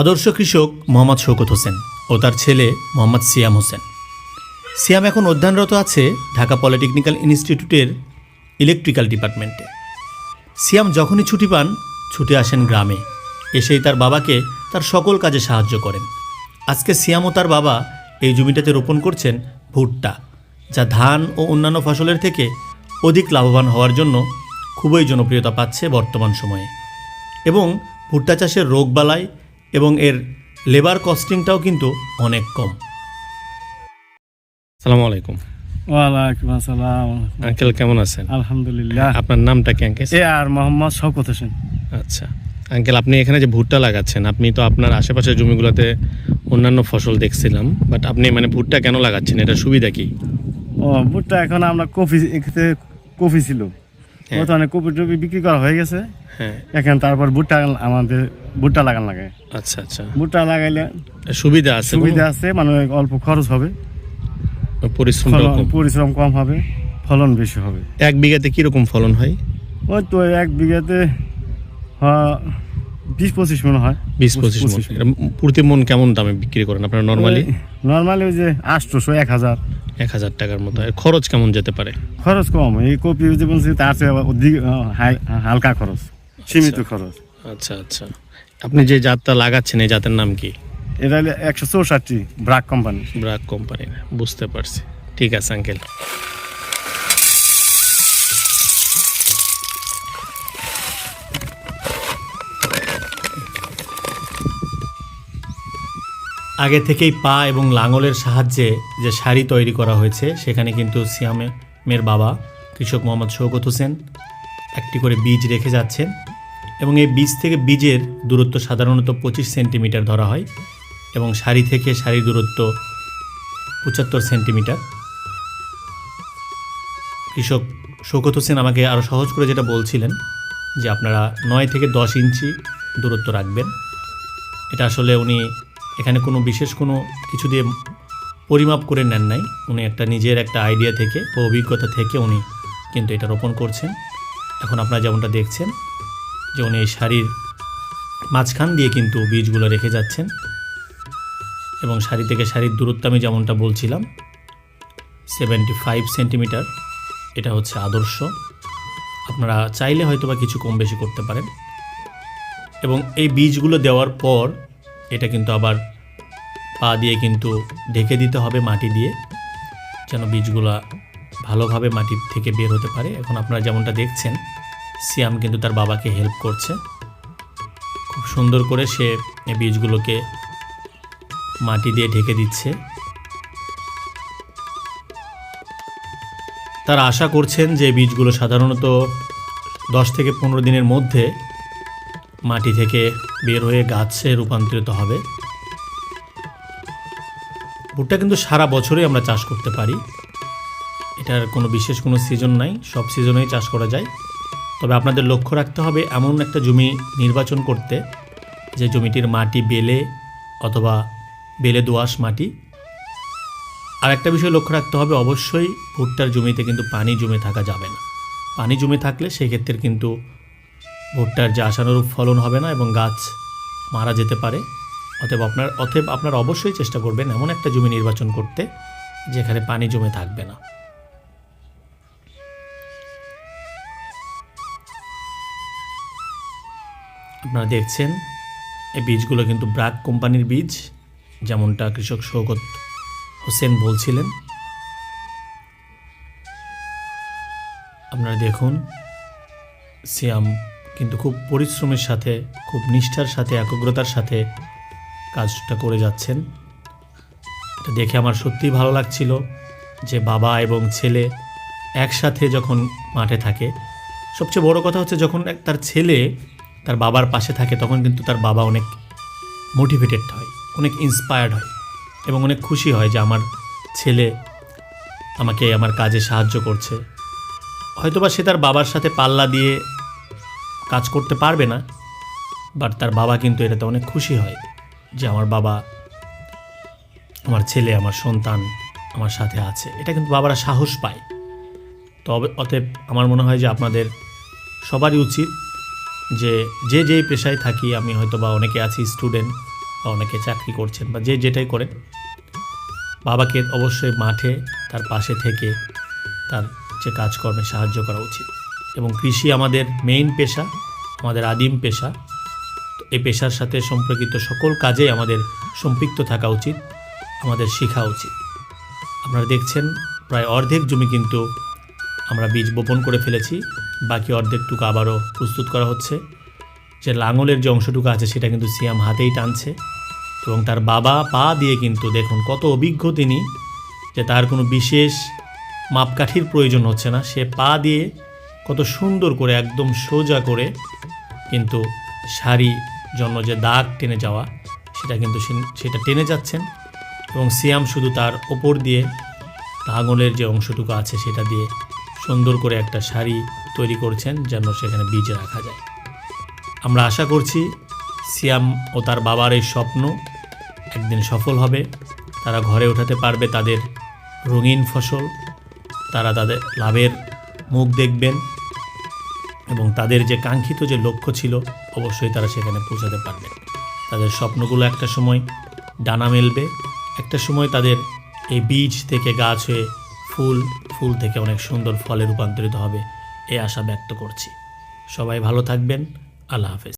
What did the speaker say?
আদর্শ কৃষক মোহাম্মদ শৌকত হোসেন ও তার ছেলে মোহাম্মদ সিয়াম হোসেন। সিয়াম এখন অধ্যয়নরত আছে ঢাকা পলিটেকনিক্যাল ইনস্টিটিউটের ইলেকট্রিক্যাল ডিপার্টমেন্টে। সিয়াম যখনই ছুটি পান, ছুটে আসেন গ্রামে। এসেই তার বাবাকে তার সকল কাজে সাহায্য করেন। আজকে সিয়াম ও তার বাবা এই জমিটাতে রোপণ করছেন ভুট্টা, যা ধান ও অন্যান্য ফসলের থেকে অধিক লাভবান হওয়ার জন্য খুবই জনপ্রিয়তা পাচ্ছে বর্তমান সময়ে। এবং ভুট্টা চাষের রোগবালাই এবং এর লেবার কস্টিংটাও কিন্তু অনেক কম। সালামু আলাইকুম। ওয়ালাইকুম আসসালাম। আঙ্কেল কেমন আছেন? আলহামদুলিল্লাহ। আপনার নামটা কি uncle? A R Mohammad Shawkat Hossain. আচ্ছা। আঙ্কেল আপনি এখানে যে ভুট্টা লাগাচ্ছেন আপনি তো আপনার আশেপাশের জমিগুলোতে অন্যান্য ফসল দেখছিলাম বাট আপনি মানে ভুট্টা কেন লাগাচ্ছেন? এটা সুবিধা কি? ও ভুট্টা এখন আমরা কফি কফি ছিল। বর্তমানে কপি টপি বিক্রি করা হয়ে গেছে। হ্যাঁ। এখন তারপর ভুট্টা আমাদের ভুট্টা লাগান লাগে। আচ্ছা আচ্ছা। ভুট্টা লাগাইলে সুবিধা আছে সুবিধা আছে মানে অল্প খরচ হবে। কম? পরিশ্রম কম হবে ফলন বেশি হবে। এক বিঘাতে কীরকম ফলন হয়? ওই তো এক বিঘাতে হয় বিশ পঁচিশ মনে হয়। বিশ পঁচিশ মন। প্রতি মন কেমন দামে বিক্রি করেন? আপনারা নর্মালি নর্মালি ওই যে আটশোশো এক হাজার। এক হাজার টাকার মতো। এর খরচ কেমন যেতে পারে? খরচ কম। এই কপি বলছি তার হালকা খরচ সীমিত খরচ। আচ্ছা আচ্ছা। আপনি যে জাতটা লাগাচ্ছেন এই জাতের নাম কি? এটা একশো চৌষট্টি ব্রাক কোম্পানি ব্রাক কোম্পানি বুঝতে পারছি। ঠিক আছে আঙ্কেল। আগে থেকেই পা এবং লাঙলের সাহায্যে যে শাড়ি তৈরি করা হয়েছে, সেখানে কিন্তু সিয়ামের বাবা, কৃষক মোহাম্মদ শৌকত হোসেন, একটি করে বীজ রেখে যাচ্ছেন এবং এই বীজ থেকে বীজের দূরত্ব সাধারণত পঁচিশ সেন্টিমিটার ধরা হয় এবং শাড়ি থেকে শাড়ির দূরত্ব পঁচাত্তর সেন্টিমিটার। কৃষক শৌকত হোসেন আমাকে আরও সহজ করে যেটা বলছিলেন, যে আপনারা নয় থেকে দশ ইঞ্চি দূরত্ব রাখবেন। এটা আসলে উনি এখানে কোনো বিশেষ কোনো কিছু দিয়ে পরিমাপ করে নেন নাই। উনি একটা নিজের একটা আইডিয়া থেকে ও অভিজ্ঞতা থেকে উনি কিন্তু এটা রোপণ করছেন। এখন আপনারা যেমনটা দেখছেন যে উনি এই শাড়ির মাঝখান দিয়ে কিন্তু বীজগুলো রেখে যাচ্ছেন এবং শাড়ি থেকে শাড়ির দূরত্ব আমি যেমনটা বলছিলাম সেভেন্টি ফাইভ সেন্টিমিটার এটা হচ্ছে আদর্শ। আপনারা চাইলে হয়তো বা কিছু কম বেশি করতে পারেন। এবং এই বীজগুলো দেওয়ার পর এটা কিন্তু আবার পা দিয়ে কিন্তু ঢেকে দিতে হবে মাটি দিয়ে, যেন বীজগুলা ভালোভাবে মাটি থেকে বের হতে পারে। এখন আপনারা যেমনটা দেখছেন, সিয়াম কিন্তু তার বাবাকে হেল্প করছে। খুব সুন্দর করে সে বীজগুলোকে মাটি দিয়ে ঢেকে দিচ্ছে। তারা আশা করছেন যে বীজগুলো সাধারণত দশ থেকে পনেরো দিনের মধ্যে মাটি থেকে বের হয়ে গাছে রূপান্তরিত হবে। ভুট্টা কিন্তু সারা বছরই আমরা চাষ করতে পারি। এটার কোনো বিশেষ কোনো সিজন নাই, সব সিজনেই চাষ করা যায়। তবে আপনাদের লক্ষ্য রাখতে হবে, এমন একটা জমি নির্বাচন করতে, যে জমিটির মাটি বেলে অথবা বেলে দোআঁশ মাটি। আর একটা বিষয় লক্ষ্য রাখতে হবে, অবশ্যই ভুট্টার জমিতে কিন্তু পানি জমে থাকা যাবে না। পানি জমে থাকলে সেক্ষেত্রে কিন্তু ভুট্টার যে আশানুরূপ ফলন হবে না এবং গাছ মারা যেতে পারে, অতএব আপনার অতএব আপনার অবশ্যই চেষ্টা করবেন এমন একটা জমি নির্বাচন করতে যেখানে পানি জমে থাকবে না। আপনারা দেখছেন, এই বীজগুলো কিন্তু ব্রাক কোম্পানির বীজ, যেমনটা কৃষক শৌকত হোসেন বলছিলেন। আপনারা দেখুন, সিয়াম কিন্তু খুব পরিশ্রমের সাথে, খুব নিষ্ঠার সাথে, একাগ্রতার সাথে কাজটা করে যাচ্ছেন। এটা দেখে আমার সত্যিই ভালো লাগছিল যে বাবা এবং ছেলে একসাথে যখন মাঠে থাকে, সবচেয়ে বড় কথা হচ্ছে যখন তার ছেলে তার বাবার পাশে থাকে, তখন কিন্তু তার বাবা অনেক মোটিভেটেড হয়, অনেক ইন্সপায়ার্ড হয় এবং অনেক খুশি হয় যে আমার ছেলে আমাকে, আমার কাজে সাহায্য করছে। হয়তোবা সে তার বাবার সাথে পাল্লা দিয়ে কাজ করতে পারবে না। বাট তার বাবা কিন্তু এটাতে অনেক খুশি হয় যে আমার বাবা আমার ছেলে, আমার সন্তান আমার সাথে আছে। এটা কিন্তু বাবারা সাহস পায়। তবে অতএব আমার মনে হয় যে আপনাদের সবারই উচিত যে যে যেই পেশায় থাকি, আমি হয়তো বা অনেকে আছি স্টুডেন্ট বা অনেকে চাকরি করছেন বা যে যেটাই করেন, বাবাকে অবশ্যই মাঠে তার পাশে থেকে তার যে কাজকর্মে সাহায্য করা উচিত। এবং কৃষি আমাদের মেইন পেশা, আমাদের আদিম পেশা। এই পেশার সাথে সম্পর্কিত সকল কাজে আমাদের সম্পৃক্ত থাকা উচিত, আমাদের শেখা উচিত। আপনারা দেখছেন, প্রায় অর্ধেক জমি কিন্তু আমরা বীজ বপন করে ফেলেছি, বাকি অর্ধেকটুকু আবারও প্রস্তুত করা হচ্ছে। যে লাঙলের যে অংশটুকু আছে, সেটা কিন্তু সিয়াম হাতেই টানছে এবং তার বাবা পা দিয়ে কিন্তু দেখুন কত অভিজ্ঞ তিনি, যে তার কোনো বিশেষ মাপকাঠির প্রয়োজন হচ্ছে না। সে পা দিয়ে কত সুন্দর করে, একদম সোজা করে কিন্তু শাড়ি জন্য যে দাগ টেনে যাওয়া, সেটা কিন্তু সেটা টেনে যাচ্ছেন এবং সিয়াম শুধু তার ওপর দিয়ে আঙুলের যে অংশটুকু আছে সেটা দিয়ে সুন্দর করে একটা শাড়ি তৈরি করছেন যেন সেখানে বীজ রাখা যায়। আমরা আশা করছি সিয়াম ও তার বাবার এই স্বপ্ন একদিন সফল হবে। তারা ঘরে ওঠাতে পারবে তাদের রঙিন ফসল। তারা তাদের লাভের মুখ দেখবেন। এবং তাদের যে কাঙ্ক্ষিত যে লক্ষ্য ছিল, অবশ্যই তারা সেখানে পৌঁছাতে পারবে। তাদের স্বপ্নগুলো একটা সময় ডানা মেলবে, একটা সময় তাদের এই বীজ থেকে গাছ হয়ে ফুল ফুল থেকে অনেক সুন্দর ফলে রূপান্তরিত হবে, এ আশা ব্যক্ত করছি। সবাই ভালো থাকবেন, আল্লাহ হাফেজ।